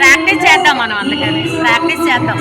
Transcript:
Practice చేద్దాం మనం అందుకని. ప్రాక్టీస్ చేద్దాం.